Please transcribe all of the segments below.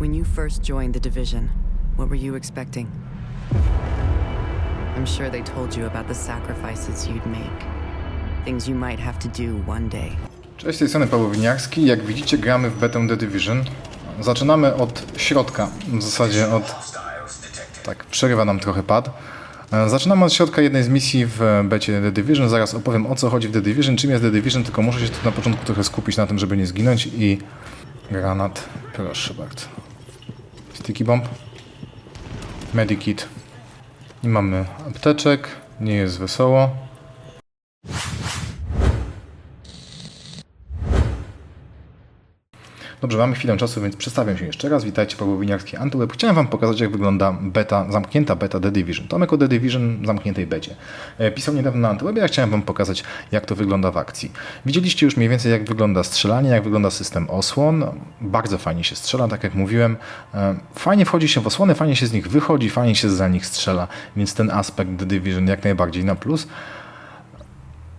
When you first joined the division, what were you expecting? I'm sure they told you about the sacrifices you'd make. Things you might have to do one day. Cześć, Paweł Winiarski. Jak widzicie, gramy w betę The Division. Zaczynamy od środka, w zasadzie od... Tak, przerywa nam trochę pad. Zaczynamy od środka jednej z misji w becie The Division. Zaraz opowiem o co chodzi w The Division, czym jest The Division, tylko muszę się tu na początku trochę skupić na tym, żeby nie zginąć i... Granat, proszę bardzo. Sticky bomb. Medikit. I mamy apteczek, nie jest wesoło. Dobrze, mamy chwilę czasu, więc przedstawiam się jeszcze raz. Witajcie, Paweł Winiarski, Antyweb. Chciałem Wam pokazać, jak wygląda beta, zamknięta beta The Division. Tomek o The Division zamkniętej becie. E, Pisał niedawno na Antywebie, ja chciałem Wam pokazać, jak to wygląda w akcji. Widzieliście już mniej więcej, jak wygląda strzelanie, jak wygląda system osłon. Bardzo fajnie się strzela, tak jak mówiłem. E, Fajnie wchodzi się w osłony, fajnie się z nich wychodzi, fajnie się za nich strzela, więc ten aspekt The Division jak najbardziej na plus.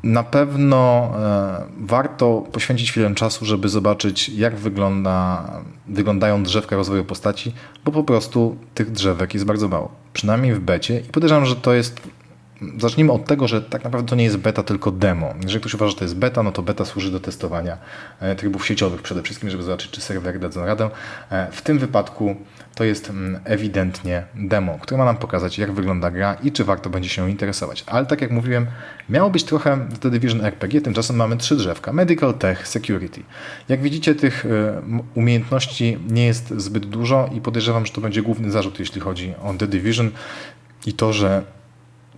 Na pewno e, warto poświęcić chwilę czasu, żeby zobaczyć, jak wygląda, wyglądają drzewka rozwoju postaci, bo po prostu tych drzewek jest bardzo mało. Przynajmniej w becie i podejrzewam, że to jest. Zacznijmy od tego, że tak naprawdę to nie jest beta, tylko demo. Jeżeli ktoś uważa, że to jest beta, no to beta służy do testowania e, trybów sieciowych przede wszystkim, żeby zobaczyć, czy serwery dadzą radę. E, W tym wypadku to jest mm, ewidentnie demo, które ma nam pokazać, jak wygląda gra i czy warto będzie się interesować. Ale tak jak mówiłem, miało być trochę The Division RPG, tymczasem mamy trzy drzewka. Medical, Tech, Security. Jak widzicie, tych m- umiejętności nie jest zbyt dużo i podejrzewam, że to będzie główny zarzut, jeśli chodzi o The Division i to, że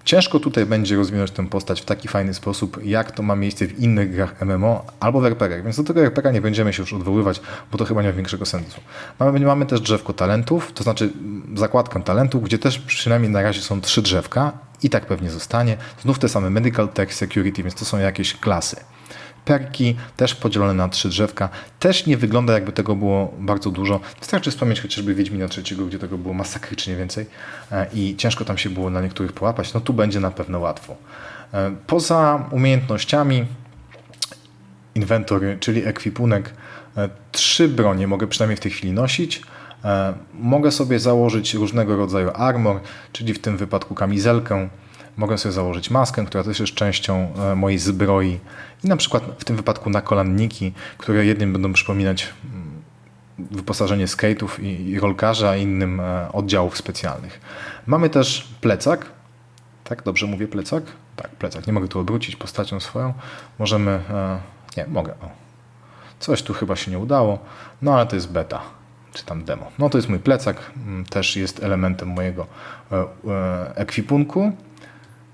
Ciężko tutaj będzie rozwinąć tę postać w taki fajny sposób, jak to ma miejsce w innych grach MMO albo w RPG-ach, więc do tego RPG nie będziemy się już odwoływać, bo to chyba nie ma większego sensu. Mamy, mamy też drzewko talentów, to znaczy zakładkę talentów, gdzie też przynajmniej na razie są trzy drzewka i tak pewnie zostanie. Znów te same Medical Tech Security, więc to są jakieś klasy. Perki też podzielone na trzy drzewka. Też nie wygląda jakby tego było bardzo dużo. Wystarczy wspomnieć chociażby Wiedźmina trzeciego, gdzie tego było masakrycznie więcej e, i ciężko tam się było na niektórych połapać. No tu będzie na pewno łatwo. E, Poza umiejętnościami inwentory, czyli ekwipunek, e, trzy bronie mogę przynajmniej w tej chwili nosić. Mogę sobie założyć różnego rodzaju armor, czyli w tym wypadku kamizelkę. Mogę sobie założyć maskę, która też jest częścią e, mojej zbroi. I na przykład w tym wypadku nakolanniki, które jednym będą przypominać mm, wyposażenie skate'ów i, i rolkarza, a innym e, oddziałów specjalnych. Mamy też plecak. Tak, dobrze mówię plecak? Tak, plecak. Nie mogę tu obrócić postacią swoją. Możemy... E, nie, mogę. O. Coś tu chyba się nie udało, no ale to jest beta, czy tam demo. No to jest mój plecak, mm, też jest elementem mojego ekwipunku.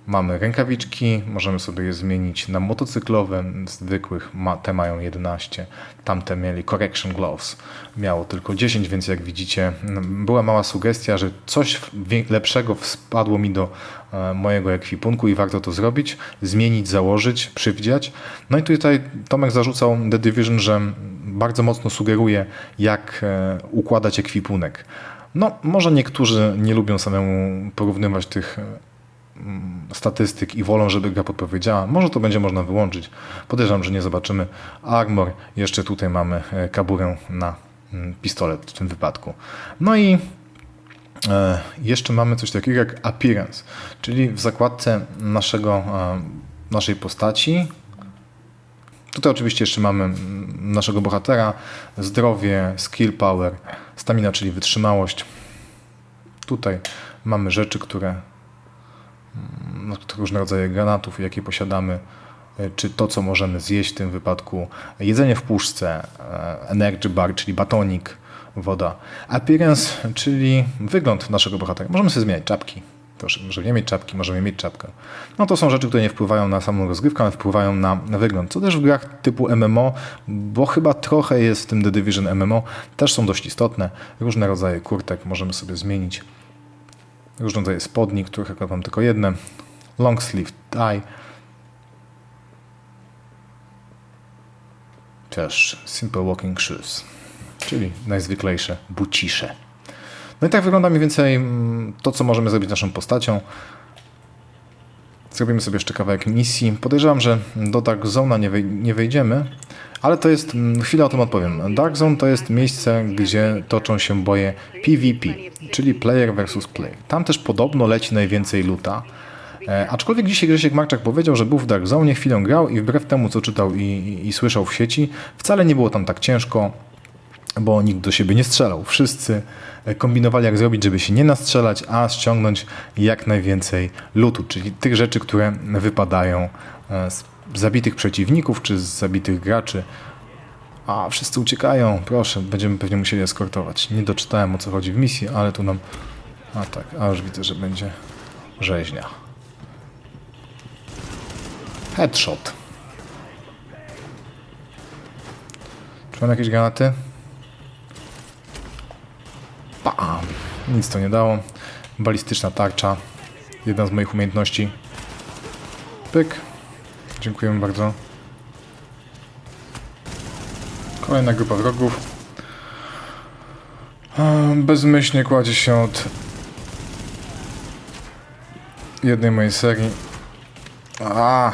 Mamy rękawiczki, możemy sobie je zmienić na motocyklowe, zwykłych, ma, te mają 11, tamte mieli correction gloves, miało tylko 10, więc jak widzicie mm, była mała sugestia, że coś lepszego spadło mi do e, mojego ekwipunku i warto to zrobić, zmienić, założyć, przywdziać. No i tutaj Tomek zarzucał The Division, że bardzo mocno sugeruje jak e, układać ekwipunek. No, może niektórzy nie lubią samemu porównywać tych e, statystyk i wolą, żeby gra podpowiedziała. Może to będzie można wyłączyć. Podejrzewam, że nie zobaczymy. Armor, jeszcze tutaj mamy e, kaburę na mm, pistolet w tym wypadku. No i e, jeszcze mamy coś takiego jak appearance, czyli w zakładce naszego, e, naszej postaci. Tutaj oczywiście jeszcze mamy mm, naszego bohatera, zdrowie, skill power, stamina, czyli wytrzymałość. Tutaj mamy rzeczy, które no, różne rodzaje granatów, jakie posiadamy, e, czy to, co możemy zjeść w tym wypadku, jedzenie w puszce, e, energy bar, czyli batonik, woda. Appearance, czyli wygląd naszego bohatera. Możemy sobie zmieniać czapki. Proszę, możemy nie mieć czapki, możemy mieć czapkę. No to są rzeczy, które nie wpływają na samą rozgrywkę, ale wpływają na, na wygląd. Co też w grach typu MMO, bo chyba trochę jest w tym The Division MMO, też są dość istotne. Różne rodzaje kurtek możemy sobie zmienić różne rodzaje spodni, których akurat mam tylko jedne, long sleeve tie, też simple walking shoes, czyli najzwyklejsze bucisze. No i tak wygląda mniej więcej mm, to, co możemy zrobić naszą postacią. Zrobimy sobie jeszcze kawałek misji. Podejrzewam, że do Dark Zone'a nie, nie wejdziemy, ale to jest, mm, chwilę o tym odpowiem. Dark Zone to jest miejsce, gdzie toczą się boje PvP, czyli player versus player. Tam też podobno leci najwięcej luta. E, aczkolwiek dzisiaj Grzesiek Marczak powiedział, że był w Dark Zone, chwilę grał i wbrew temu, co czytał i, i, i słyszał w sieci, wcale nie było tam tak ciężko, bo nikt do siebie nie strzelał. Wszyscy e, kombinowali, jak zrobić, żeby się nie nastrzelać, a ściągnąć jak najwięcej lutu, czyli tych rzeczy, które wypadają e, z zabitych przeciwników czy z zabitych graczy. A, wszyscy uciekają, proszę, będziemy pewnie musieli eskortować. Nie doczytałem o co chodzi w misji, ale tu nam... A tak, a już widzę, że będzie rzeźnia. Headshot. Czy mam jakieś granaty? Bam! Nic to nie dało. Balistyczna tarcza. Jedna z moich umiejętności. Pyk. Dziękujemy bardzo. Kolejna grupa wrogów. Bezmyślnie kładzie się od jednej mojej serii. A.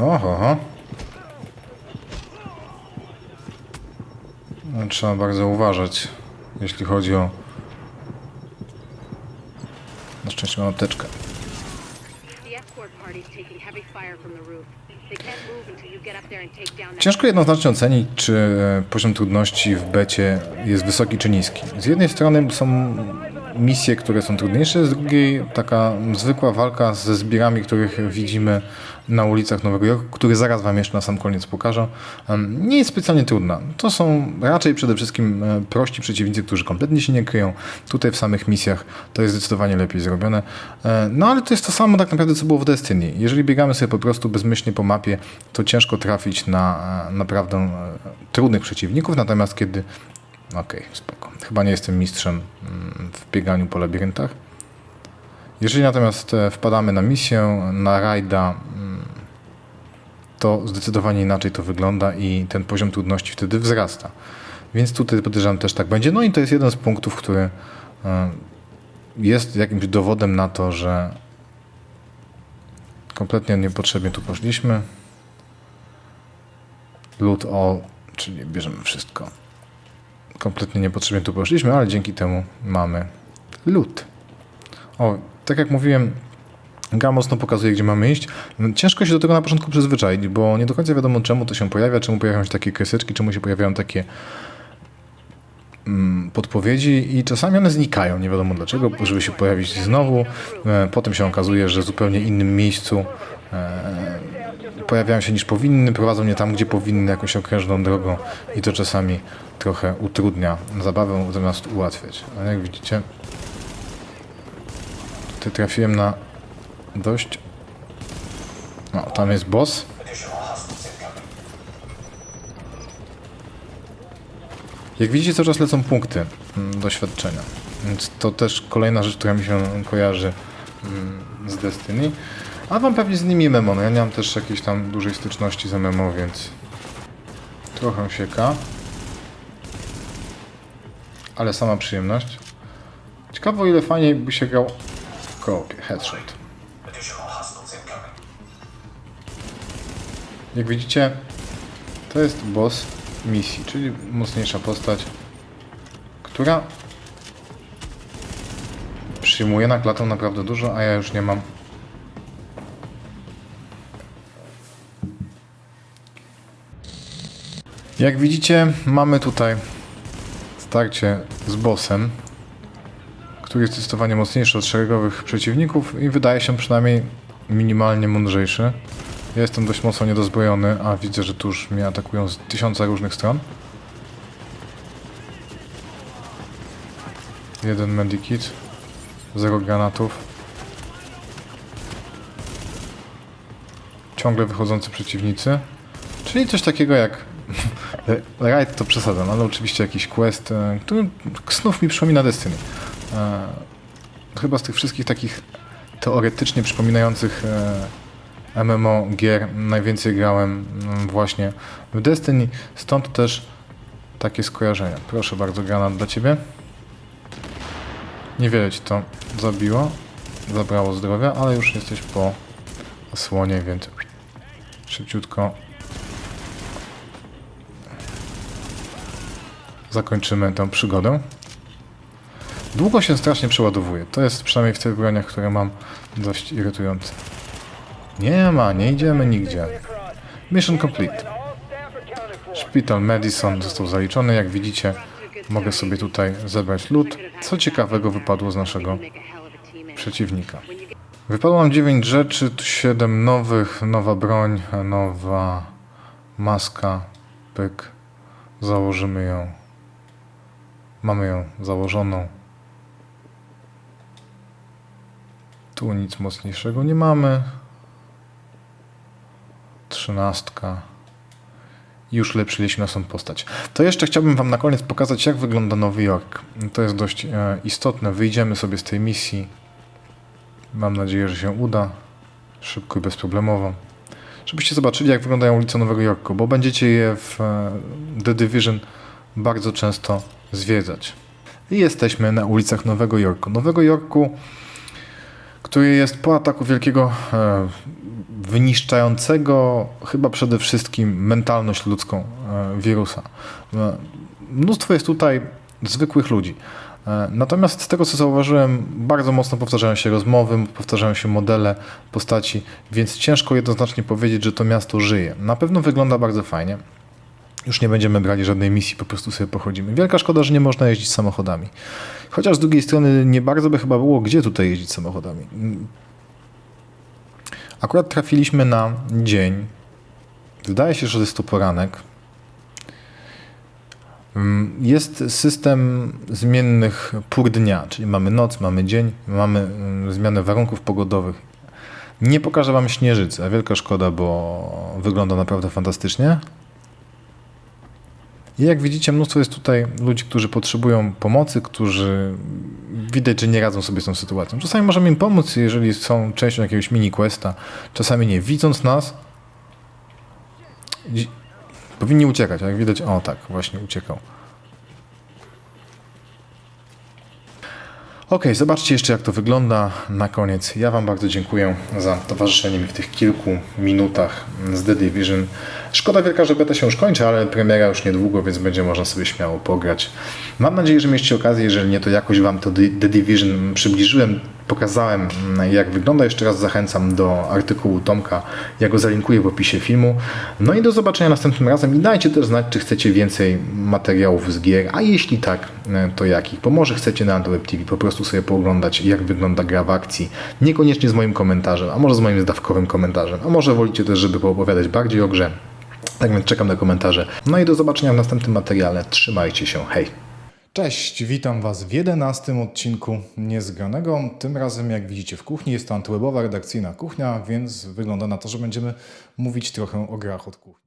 Oho. No, Trzeba bardzo uważać, jeśli chodzi o... Na szczęście mam apteczkę. Ciężko jednoznacznie ocenić, czy e, poziom trudności w becie jest wysoki czy niski. Z jednej strony są misje, które są trudniejsze, z drugiej taka zwykła walka ze zbirami, których widzimy na ulicach Nowego Jorku, który zaraz Wam jeszcze na sam koniec pokażę, nie jest specjalnie trudna. To są raczej przede wszystkim e, prości przeciwnicy, którzy kompletnie się nie kryją. Tutaj w samych misjach to jest zdecydowanie lepiej zrobione. E, No ale to jest to samo tak naprawdę, co było w Destiny. Jeżeli biegamy sobie po prostu bezmyślnie po mapie, to ciężko trafić na e, naprawdę trudnych przeciwników, natomiast kiedy... Okej, spoko. Chyba nie jestem mistrzem mm, w bieganiu po labiryntach. Jeżeli natomiast e, wpadamy na misję, na rajda, mm, to zdecydowanie inaczej to wygląda i ten poziom trudności wtedy wzrasta. Więc tutaj podejrzewam też tak będzie. No i to jest jeden z punktów, który e, jest jakimś dowodem na to, że kompletnie niepotrzebnie tu poszliśmy. Loot all, czyli bierzemy wszystko. Kompletnie niepotrzebnie tu poszliśmy, ale dzięki temu mamy loot. O, tak jak mówiłem, gra mocno pokazuje, gdzie mamy iść. Ciężko się do tego na początku przyzwyczaić, bo nie do końca wiadomo, czemu to się pojawia, czemu pojawiają się takie kreseczki, czemu się pojawiają takie mm, podpowiedzi i czasami one znikają, nie wiadomo dlaczego, żeby się pojawić znowu. E, Potem się okazuje, że w zupełnie innym miejscu e, pojawiają się niż powinny, prowadzą nie tam, gdzie powinny, jakąś okrężną drogą i to czasami trochę utrudnia zabawę, zamiast ułatwiać. Ale jak widzicie, tutaj trafiłem na dość... No, tam jest boss. Jak widzicie, cały czas lecą punkty mm, doświadczenia. Więc to też kolejna rzecz, która mi się kojarzy mm, z Destiny. A wam pewnie z nimi MMO. No ja nie mam też jakiejś tam dużej styczności z MMO, więc trochę sieka. Ale sama przyjemność. Ciekawe o ile fajniej by się grał w koopie. Headshot. Jak widzicie, to jest boss misji, czyli mocniejsza postać, która przyjmuje na klatę naprawdę dużo, a ja już nie mam. Jak widzicie, mamy tutaj starcie z bossem, który jest zdecydowanie mocniejszy od szeregowych przeciwników i wydaje się przynajmniej minimalnie mądrzejszy. Ja jestem dość mocno niedozbrojony, a widzę, że tu już mnie atakują z tysiąca różnych stron. Jeden medikit, zero granatów. Ciągle wychodzący przeciwnicy. Czyli coś takiego jak Raid to przesadzam, ale oczywiście jakiś quest, e, który znów mi przypomina Destiny. E, Chyba z tych wszystkich takich teoretycznie przypominających e, MMO gier najwięcej grałem mm, właśnie w Destiny, stąd też takie skojarzenia. Proszę bardzo, granat dla Ciebie. Niewiele Ci to zabiło, zabrało zdrowia, ale już jesteś po osłonie, więc szybciutko zakończymy tę przygodę. Długo się strasznie przeładowuje. To jest przynajmniej w tych broniach, które mam, dość irytujące. Nie ma, nie idziemy nigdzie. Mission complete. Szpital Madison został zaliczony. Jak widzicie, mogę sobie tutaj zebrać lód. Co ciekawego wypadło z naszego przeciwnika. Wypadło nam 9 rzeczy, 7 nowych, nowa broń, nowa maska, pyk. Założymy ją. Mamy ją założoną. Tu nic mocniejszego nie mamy. Trzynastka. Już ulepszyliśmy naszą postać. To jeszcze chciałbym Wam na koniec pokazać, jak wygląda Nowy Jork. To jest dość e, istotne. Wyjdziemy sobie z tej misji. Mam nadzieję, że się uda. Szybko i bezproblemowo. Żebyście zobaczyli, jak wyglądają ulice Nowego Jorku, bo będziecie je w e, The Division bardzo często zwiedzać. I jesteśmy na ulicach Nowego Jorku. Nowego Jorku, który jest po ataku wielkiego, e, wyniszczającego chyba przede wszystkim mentalność ludzką e, wirusa. E, mnóstwo jest tutaj zwykłych ludzi. E, Natomiast z tego, co zauważyłem, bardzo mocno powtarzają się rozmowy, powtarzają się modele postaci, więc ciężko jednoznacznie powiedzieć, że to miasto żyje. Na pewno wygląda bardzo fajnie. Już nie będziemy brali żadnej misji, po prostu sobie pochodzimy. Wielka szkoda, że nie można jeździć samochodami. Chociaż z drugiej strony nie bardzo by chyba było, gdzie tutaj jeździć samochodami. Akurat trafiliśmy na dzień. Wydaje się, że jest to poranek. Jest system zmiennych pór dnia, czyli mamy noc, mamy dzień, mamy mm, zmianę warunków pogodowych. Nie pokażę Wam śnieżycy, a wielka szkoda, bo wygląda naprawdę fantastycznie. I jak widzicie, mnóstwo jest tutaj ludzi, którzy potrzebują pomocy, którzy widać, że nie radzą sobie z tą sytuacją. Czasami możemy im pomóc, jeżeli są częścią jakiegoś mini questa, czasami nie. Widząc nas, powinni uciekać. Jak widać, o tak, właśnie uciekał. Ok, zobaczcie jeszcze jak to wygląda na koniec. Ja Wam bardzo dziękuję za towarzyszenie mi w tych kilku minutach z The Division. Szkoda wielka, że beta się już kończy, ale premiera już niedługo, więc będzie można sobie śmiało pograć. Mam nadzieję, że mieliście okazję, jeżeli nie, to jakoś Wam to The Division przybliżyłem, pokazałem mm, jak wygląda. Jeszcze raz zachęcam do artykułu Tomka, ja go zalinkuję w opisie filmu. No i do zobaczenia następnym razem i dajcie też znać, czy chcecie więcej materiałów z gier, a jeśli tak, e, to jakich, bo może chcecie na Antweb TV po prostu sobie pooglądać, jak wygląda gra w akcji, niekoniecznie z moim komentarzem, a może z moim zdawkowym komentarzem, a może wolicie też, żeby poopowiadać bardziej o grze. Tak więc czekam na komentarze. No i do zobaczenia w następnym materiale. Trzymajcie się, hej! Cześć, witam Was w 11 odcinku Niezgranego. Tym razem, jak widzicie w kuchni, jest to antywebowa redakcyjna kuchnia, więc wygląda na to, że będziemy mówić trochę o grach od kuchni.